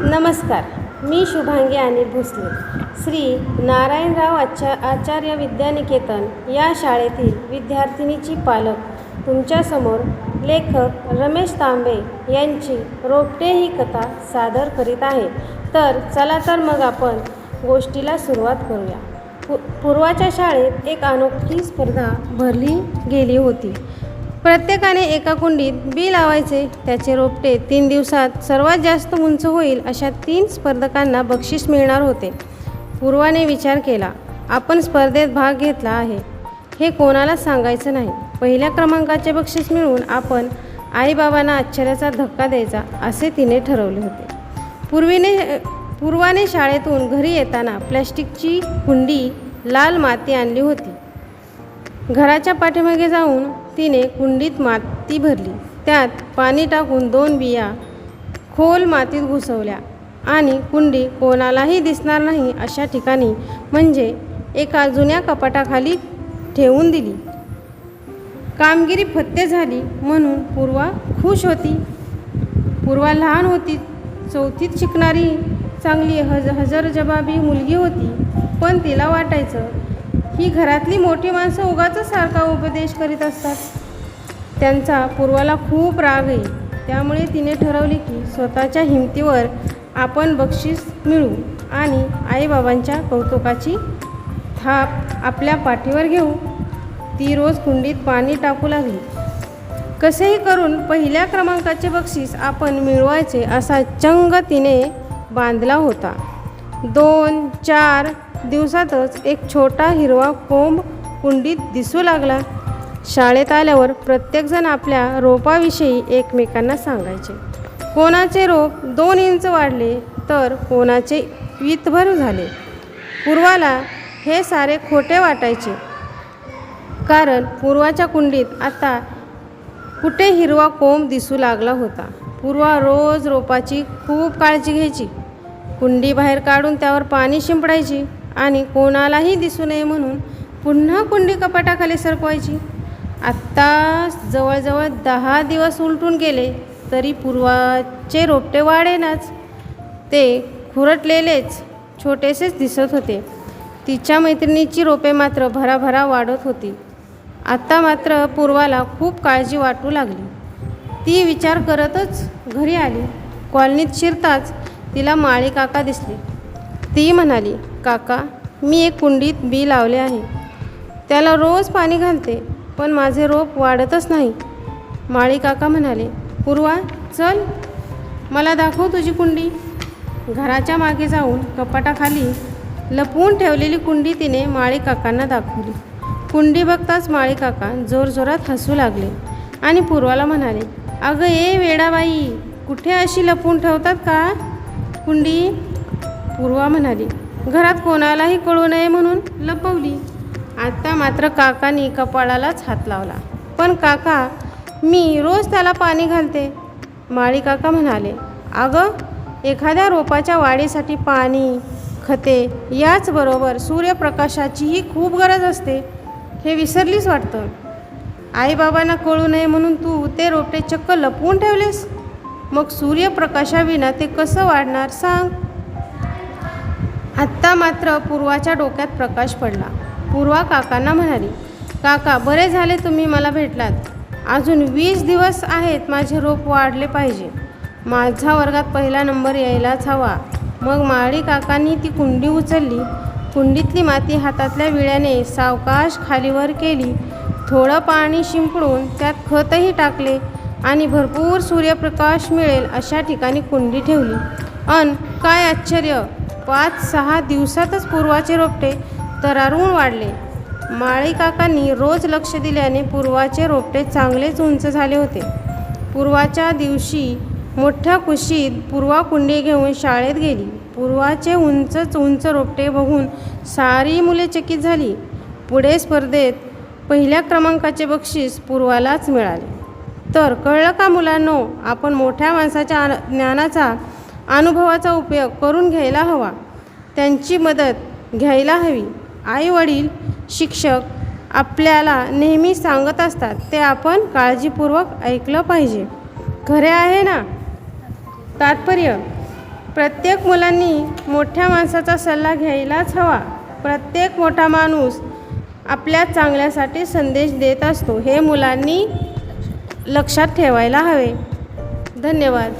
नमस्कार मी शुभांगी अनिल भोसले. श्री नारायणराव आचा आचार्य विद्यानिकेतन या शाळेतील विद्यार्थिनीची पालक तुमच्यासमोर लेखक रमेश तांबे यांची रोपटे ही कथा सादर करीत आहे. तर चला तर मग आपण गोष्टीला सुरुवात करूया. पु पूर्वाच्या शाळेत एक अनोखी स्पर्धा भरली गेली होती. प्रत्येकाने एका कुंडीत बी लावायचे. त्याचे रोपटे तीन दिवसात सर्वात जास्त उंच होईल अशा तीन स्पर्धकांना बक्षीस मिळणार होते. पूर्वाने विचार केला आपण स्पर्धेत भाग घेतला आहे. हे कोणाला सांगायचं नाही. पहिल्या क्रमांकाचे बक्षीस मिळवून आपण आईबाबांना आश्चर्याचा धक्का द्यायचा असे तिने ठरवले होते. पूर्वीने पूर्वाने शाळेतून घरी येताना प्लॅस्टिकची कुंडी लाल माती आणली होती. घराच्या पाठीमागे जाऊन तिने कुंडीत माती भरली. त्यात पाणी टाकून दोन बिया खोल मातीत घुसवल्या. आणि कुंडी कोणालाही दिसणार नाही अशा ठिकाणी म्हणजे एका जुन्या कपाटाखाली ठेवून दिली. कामगिरी फत्ते झाली म्हणून पूर्वा खुश होती. पूर्वा लहान होती चौथीत शिकणारी चांगली हज हजरजबाबी मुलगी होती. पण तिला वाटायचं ही घरातली मोठी माणसं उगाच सारखा उपदेश करीत असतात. त्यांचा पूर्वाला खूप राग येईल त्यामुळे तिने ठरवले की स्वतःच्या हिमतीवर आपण बक्षीस मिळू आणि आईबाबांच्या कौतुकाची थाप आपल्या पाठीवर घेऊ. ती रोज कुंडीत पाणी टाकू लागली. कसेही करून पहिल्या क्रमांकाचे बक्षीस आपण मिळवायचे असा चंग तिने बांधला होता. दोन चार दिवसातच एक छोटा हिरवा कोंब कुंडीत दिसू लागला. शाळेत आल्यावर प्रत्येकजण आपल्या रोपाविषयी एकमेकांना सांगायचे. कोणाचे रोप दोन इंच वाढले तर कोणाचे वीतभर झाले. पूर्वाला हे सारे खोटे वाटायचे. कारण पूर्वाच्या कुंडीत आता कुठे हिरवा कोंब दिसू लागला होता. पूर्वा रोज रोपाची खूप काळजी घ्यायची. कुंडी बाहेर काढून त्यावर पाणी शिंपडायची. आणि कोणालाही दिसू नये म्हणून पुन्हा कुंडी कपाटाखाली सरकवायची. आत्ता जवळजवळ दहा दिवस उलटून गेले तरी पूर्वाचे रोपटे वाढेनाच. ते खुरटलेलेच छोटेसेच दिसत होते. तिच्या मैत्रिणीची रोपे मात्र भराभरा वाढत होती. आत्ता मात्र पूर्वाला खूप काळजी वाटू लागली. ती विचार करतच घरी आली. कॉलनीत शिरताच तिला माळी काका दिसले. ती म्हणाली काका मी एक कुंडीत बी लावले आहे. त्याला रोज पाणी घालते पण माझे रोप वाढतच नाही. माळी काका म्हणाले पूर्वा चल. मला दाखव तुझी कुंडी. घराच्या मागे जाऊन कपाटाखाली लपवून ठेवलेली कुंडी तिने माळी काकांना दाखवली. कुंडी बघताच माळी काका जोरजोरात हसू लागले आणि पूर्वाला म्हणाले अगं ए वेडाबाई कुठे अशी लपवून ठेवतात का? कुंडी? पूर्वा म्हणाली घरात कोणालाही कळू नये म्हणून लपवली. आत्ता मात्र काकानी कपाळालाच हात लावला. पण काका मी रोज त्याला पाणी घालते. माळी काका म्हणाले अगं एखाद्या रोपाच्या वाढीसाठी पाणी खते याचबरोबर सूर्यप्रकाशाचीही खूप गरज असते. हे विसरलीच वाटतं? आईबाबांना कळू नये म्हणून तू ते रोपटे चक्क लपवून ठेवलेस? मग सूर्यप्रकाशाविना ते कसं वाढणार सांग. आत्ता मात्र पूर्वाच्या डोक्यात प्रकाश पडला. पूर्वा काकांना म्हणाली काका बरे झाले तुम्ही मला भेटलात. अजून वीस दिवस आहेत माझे रोप वाढले पाहिजे. माझा वर्गात पहिला नंबर यायलाच हवा. मग माळी काकांनी ती कुंडी उचलली. कुंडीतली माती हातातल्या विळ्याने सावकाश खालीवर केली. थोडं पाणी शिंपडून त्यात खतही टाकले आणि भरपूर सूर्यप्रकाश मिळेल अशा ठिकाणी कुंडी ठेवली. अन काय आश्चर्य! पाच सहा दिवसातच पूर्वाचे रोपटे तरारून वाढले. माळी काकांनी रोज लक्ष दिल्याने पूर्वाचे रोपटे चांगलेच उंच झाले होते. पूर्वाच्या दिवशी मोठ्या कुशीत पूर्वा कुंडी घेऊन शाळेत गेली. पूर्वाचे उंचच उंच रोपटे बघून सारी मुले चकित झाली. पुढे स्पर्धेत पहिल्या क्रमांकाचे बक्षीस पूर्वालाच मिळाले. तर कळलं का मुलांनो आपण मोठ्या माणसाच्या ज्ञानाचा अनुभवाचा उपयोग करून घ्यायला हवा. त्यांची मदत घ्यायला हवी. आईवडील शिक्षक आपल्याला नेहमी सांगत असतात ते आपण काळजीपूर्वक ऐकलं पाहिजे. खरे आहे ना? तात्पर्य प्रत्येक मुलांनी मोठ्या माणसाचा सल्ला घ्यायलाच हवा. प्रत्येक मोठा माणूस आपल्या चांगल्यासाठी संदेश देत असतो. हे मुलांनी लक्षात ठेवायला हवे. धन्यवाद.